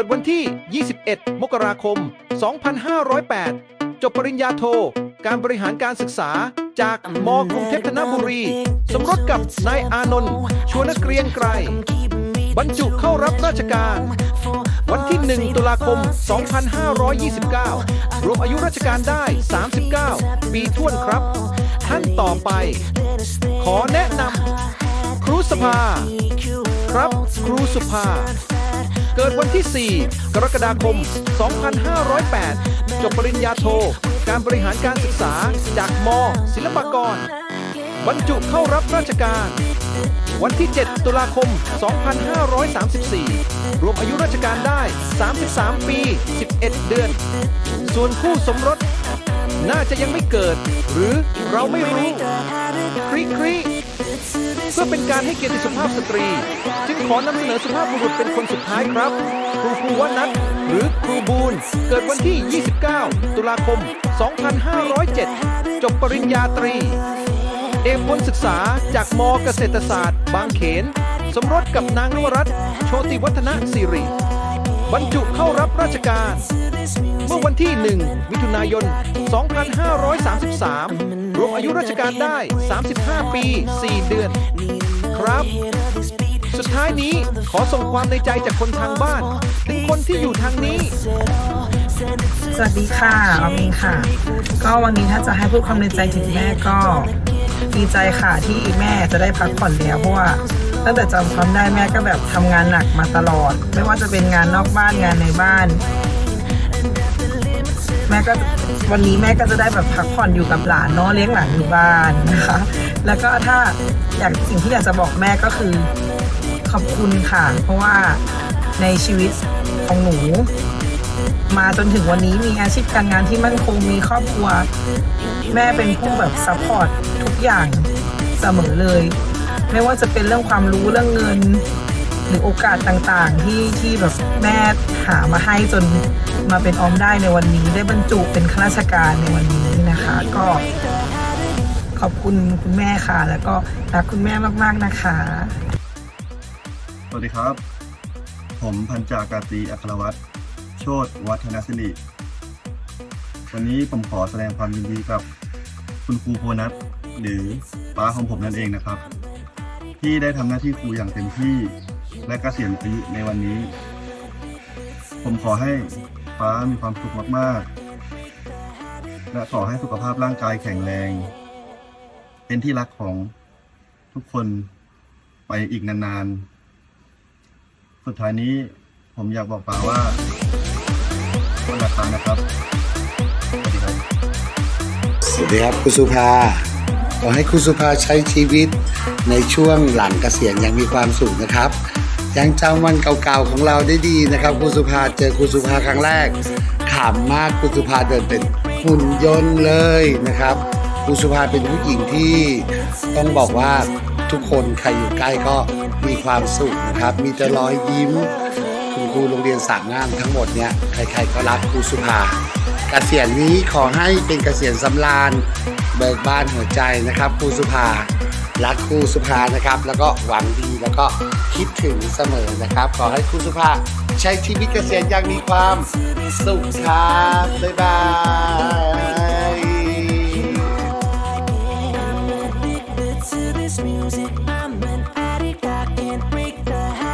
กิดวันที่ 21 มกราคม 2508 จบปริญญาโท การบริหารการศึกษาจากมกรุงเทพธนบุรี สมรสกับนายอานนท์ชวนเกรียงไกรบรรจุเข้ารับราชการ วันที่ 1 ตุลาคม 2529 รวมอายุราชการได้ 39 ปีท้วนครับ ท่านต่อไป ขอแนะนำครูสภา ครับครูสุภา เกิดวันที่ 4 กรกฎาคม 2508 จบปริญญาโท การบริหารการศึกษา จากม ศิลปากร บรรจุเข้ารับราชการ วันที่ 7 ตุลาคม 2534 รวมอายุราชการได้ 33 ปี 11 เดือน ส่วนคู่สมรส น่าจะยังไม่เกิด หรือเราไม่รู้คริคริ เพื่อเป็นการให้เกียรติสุภาพสตรี จึงขอนำเสนอสุภาพบุรุษเป็นคนสุดท้ายครับ ครูภูวนัทหรือครูบูนเกิดวันที่ 29 ตุลาคม 2507 จบปริญญาตรี เอกพลศึกษาจากมเกษตรศาสตร์ บางเขน สมรสกับนางนวรัตน์โชติวัฒนสิริ บรรจุเข้ารับราชการ เมื่อวันที่ 1 มิถุนายน 2533 รวมอายุราชการได้ 35 ปี 4 เดือน ครับ สุดท้ายนี้ขอส่งความในใจจากคนทางบ้าน ถึงคนที่อยู่ทางนี้ สวัสดีค่ะออมเองค่ะ ก็วันนี้ถ้าจะให้พูดความในใจถึงแม่ก็ดีใจค่ะที่แม่จะได้พักผ่อนแล้วเพราะว่าตั้งแต่จำความได้แม่ก็แบบทำงานหนักมาตลอด ไม่ว่าจะเป็นงานนอกบ้านงานในบ้าน แม่ก็ วันนี้แม่ก็จะได้แบบพักผ่อนอยู่กับหลานเนาะเลี้ยงหลานอยู่บ้านนะคะ แล้วก็ถ้าอยากสิ่งที่อยากจะบอกแม่ก็คือขอบคุณค่ะ เพราะว่าในชีวิตของหนู มาจนถึงวันนี้มีอาชีพการงานที่มั่นคงมีครอบครัว แม่เป็นผู้แบบซัพพอร์ตทุกอย่างเสมอเลย ไม่ว่าจะเป็นเรื่องความรู้เรื่องเงิน หรือโอกาสต่างๆ ที่ที่แบบแม่หามาให้จนมาเป็นออมได้ในวันนี้ ได้บรรจุเป็นข้าราชการในวันนี้นะคะ ก็ ขอบคุณคุณแม่ค่ะ แล้วก็รักคุณแม่มากๆนะคะ สวัสดีครับ ผมพันจากาตรีอัครวัตรโชตวัฒนศิริวันนี้ผมขอแสดงความยินดีกับคุณครูโพนัทหรือป้าของผมนั่นเองนะครับ ที่ได้ทำหน้าที่ครูอย่างเต็มที่ และกเกษียณอายุในวันนี้ ผมขอให้ป้ามีความสุขมากๆ และขอให้สุขภาพร่างกายแข็งแรง เป็นที่รักของทุกคนไปอีกนานๆ สุดท้ายนี้ผมอยากบอกป้าว่าวันละครั้งนะครับสวัสดีครับสวัสดีครับคุณสุภาขอให้คุณสุภาใช้ชีวิตในช่วงหลังเกษียณอย่างมีความสุขนะครับ ยังจำวันเก่าๆของเราได้ดีนะครับคุณสุภาเจอคุณสุภาครั้งแรกขำมากคุณสุภาเดินเป็นหุ่นยนต์เลยนะครับคุณสุภาเป็นผู้หญิงที่ต้องบอกว่าทุกคนใครอยู่ใกล้ก็มีความสุขนะครับ มีแต่รอยยิ้มคุณครูโรงเรียนสามงามทั้งหมดเนี่ยใครๆก็รักครูสุภาเกษียณนี้ขอให้เป็นเกษียณสำราญเบิกบานหัวใจนะครับครูสุภา รักครูสุภานะครับ แล้วก็หวังดีแล้วก็คิดถึงเสมอนะครับ ขอให้ครูสุภาใช้ชีวิตเกษียณอย่างมีความสุขครับบ๊ายบาย